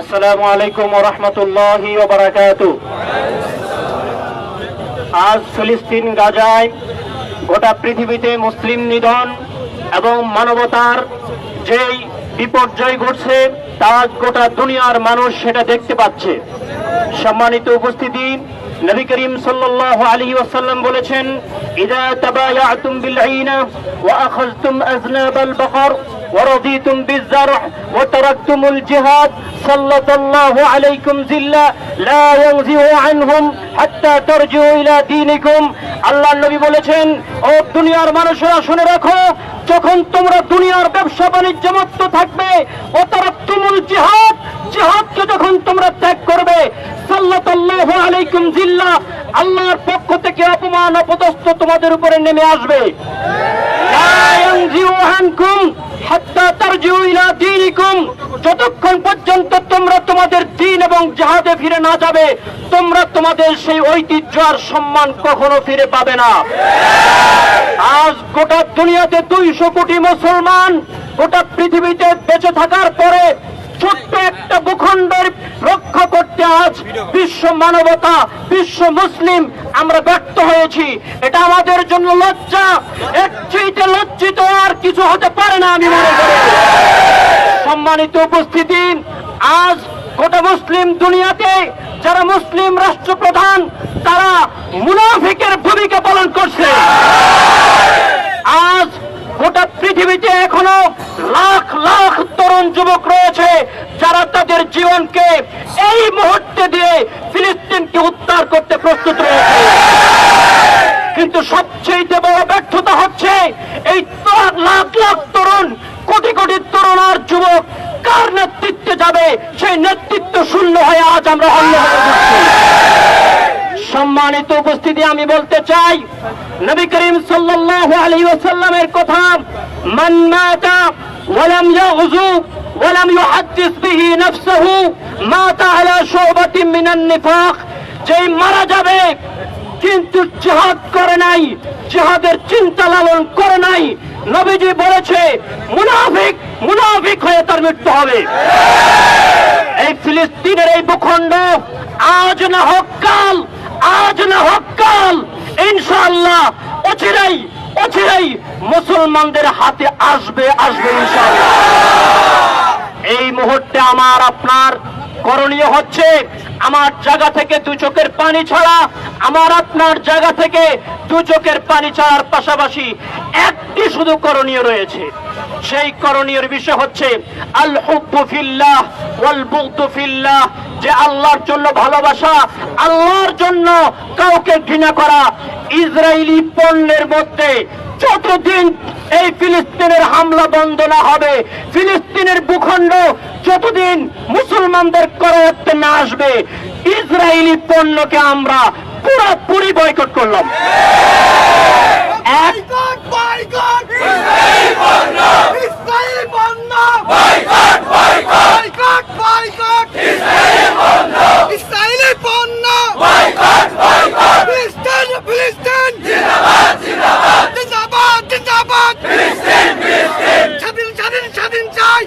আসসালামু আলাইকুম রহমতুল্লাহি আজ ফিলিস্তিন গাজায় গোটা পৃথিবীতে মুসলিম নিধন এবং মানবতার যেই বিপর্যয় ঘটছে, তা গোটা দুনিয়ার মানুষ সেটা দেখতে পাচ্ছে। সম্মানিত উপস্থিতি, নবী করিম সাল্লাল্লাহু আলাইহি ওয়াসাল্লাম বলেছেন, ইদা তাবায়াতুম বিল আইনা আখাযতুম ورضيتم بالزرع وتركتم الجهاد سلط الله عليكم ذلة لا ينزع عنهم حتى ترجعوا إلى دينكم আল্লাহ নবী বলেছেন ও দুনিয়ার মানুষেরা শুনে রাখো যখন তোমরা দুনিয়ার ব্যবসা বাণিজ্য মুক্ত থাকবে ও তারা তুমুল জিহাদ জিহাদকে যখন তোমরা ত্যাগ করবে সাল্লাল্লাহু আলাইকুম জিল্লা আল্লাহর পক্ষ থেকে অপমান অপদস্থ তোমাদের উপরে নেমে আসবে যতক্ষণ পর্যন্ত তোমরা তোমাদের দিন এবং জাহাজে ফিরে না যাবে, তোমরা তোমাদের সেই ঐতিহ্য আর সম্মান কখনো ফিরে পাবে না। আজ গোটা দুনিয়াতে দুইশো কোটি মুসলমান গোটা পৃথিবীতে বেঁচে থাকার পরে ছোট্ট একটা ভূখণ্ডের রক্ষা করতে আজ বিশ্ব মানবতা বিশ্ব মুসলিম আমরা ব্যর্থ হয়েছি। এটা আমাদের জন্য লজ্জা। এর লজ্জিত আর কিছু হতে পারে না আমি মনে করি। সম্মানিত উপস্থিতি আজ গোটা মুসলিম দুনিয়াতে যারা মুসলিম রাষ্ট্রপ্রধান তারা মুনাফিকের ভূমিকা পালন করছে আজ গোটা পৃথিবীতে এখনও লাখ লাখ তরুণ যুবক রয়েছে যারা তাদের জীবনকে এই মুহূর্তে দিয়ে ফিলিস্তিনকে উদ্ধার করতে প্রস্তুত রয়েছে। কিন্তু সবচেয়ে বড় ব্যর্থতা হচ্ছে এই লাখ লাখ তরুণ, কোটি কোটি তরুণ আর যুবক কার নেতৃত্বে যাবে? সেই নেতৃত্ব শূন্য হয়ে আজ আমরা অন্য সম্মানিত উপস্থিতি আমি বলতে চাই, নবী করিম সাল্লাল্লাহু আলাইহি ওয়াসাল্লামের কথা, মান মাতা ওয়ালাম ইয়াগজু ওয়ালাম ইউহাদ্দিস বিহি নাফসুহু মাতা আলা শুবাতিন মিনান নিফাক যেই মারা যাবে, কিন্তু জিহাদ করে নাই, জিহাদের চিন্তা লালন করে নাই। নবীজি বলেছে, মুনাফিক মুনাফিক হয়ে তার মৃত্যু হবে। এই ফিলিস্তিনের এই ভূখণ্ড, আজ না হোক কাল, আজ না হোক কাল, ইনশাআল্লাহ, অচিরাই অচিরাই মুসলমানদের হাতে আসবে আসবে এই মুহূর্তে আমার, আপনার করণীয় হচ্ছে আমার জায়গা থেকে দু চোখের পানি ছাড়া, আমার আপনার জায়গা থেকে দু চোখের পানি ছাড়ার পাশাপাশি একটি শুধু করণীয় রয়েছে। সেই করণীয় বিষয় হচ্ছে আল হুব্বু ফিল্লাহ, যে আল্লাহর জন্য ভালোবাসা, আল্লাহর জন্য কাউকে ঘৃণা করা। ইসরায়েলি পণ্যের মধ্যে যতদিন এই ফিলিস্তিনের হামলা বন্ধ না হবে, ফিলিস্তিনের ভূখণ্ড যতদিন মুসলমানদের করায়ত্তে না আসবে ইসরায়েলি পণ্যকে আমরা পুরোপুরি বয়কট করলাম। এক স্বাধীন চাই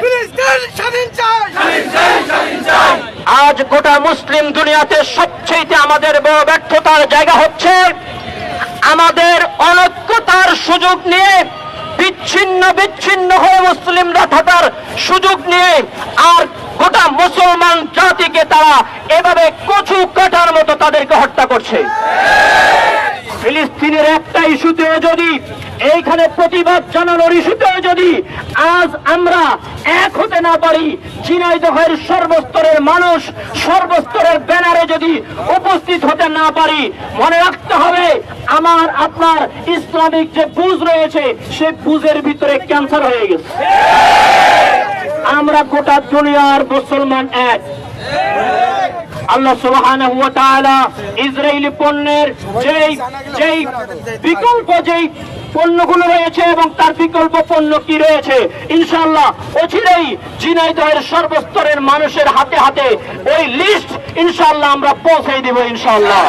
ফিলিস্তিন স্বাধীন চাই আজ গোটা মুসলিম দুনিয়াতে সবচেয়ে আমাদের বড় ব্যর্থতার জায়গা হচ্ছে আমাদের অনৈক্যতার সুযোগ নিয়ে, বিচ্ছিন্ন বিচ্ছিন্ন হয়ে মুসলিমরা থাকার সুযোগ নিয়ে আর গোটা মুসলমান জাতিকে তারা এভাবে কচু কাটার মতো তাদেরকে হত্যা করছে। ফিলিস্তিনের একটা ইস্যুতে যদি এইখানে প্রতিবাদ জানানোর ইস্যুতে যদি আজ আমরা এক হতে না পারি ঝিনাইদহের সর্বস্তরের মানুষ, সর্বস্তরের ব্যানারে যদি উপস্থিত হতে না পারি, মনে রাখতে হবে আমার, আপনার ইসলামিক যে বুঝ রয়েছে, সে বুঝের ভিতরে ক্যান্সার হয়ে গেছে। আমরা গোটা দুনিয়ার মুসলমান এক। আল্লাহ সুবহানাহু ইসরায়েলি পণ্যের যেই যেই বিকল্প, যেই পণ্যগুলো রয়েছে এবং তার বিকল্প পণ্য কি রয়েছে? ইনশাআল্লাহ অচিরেই ঝিনাইদহের সর্বস্তরের মানুষের হাতে হাতে ওই লিস্ট ইনশাআল্লাহ আমরা পৌঁছে দিব ইনশাআল্লাহ।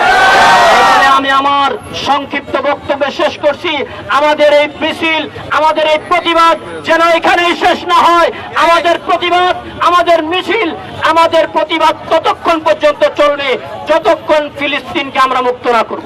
এখানে আমি আমার সংক্ষিপ্ত বক্তব্য শেষ করছি। আমাদের এই মিছিল, আমাদের এই প্রতিবাদ যেন এখানেই শেষ না হয়। আমাদের প্রতিবাদ, আমাদের মিছিল, আমাদের প্রতিবাদ ততক্ষণ পর্যন্ত চলবে। যতক্ষণ ফিলিস্তিনকে আমরা মুক্ত না করব।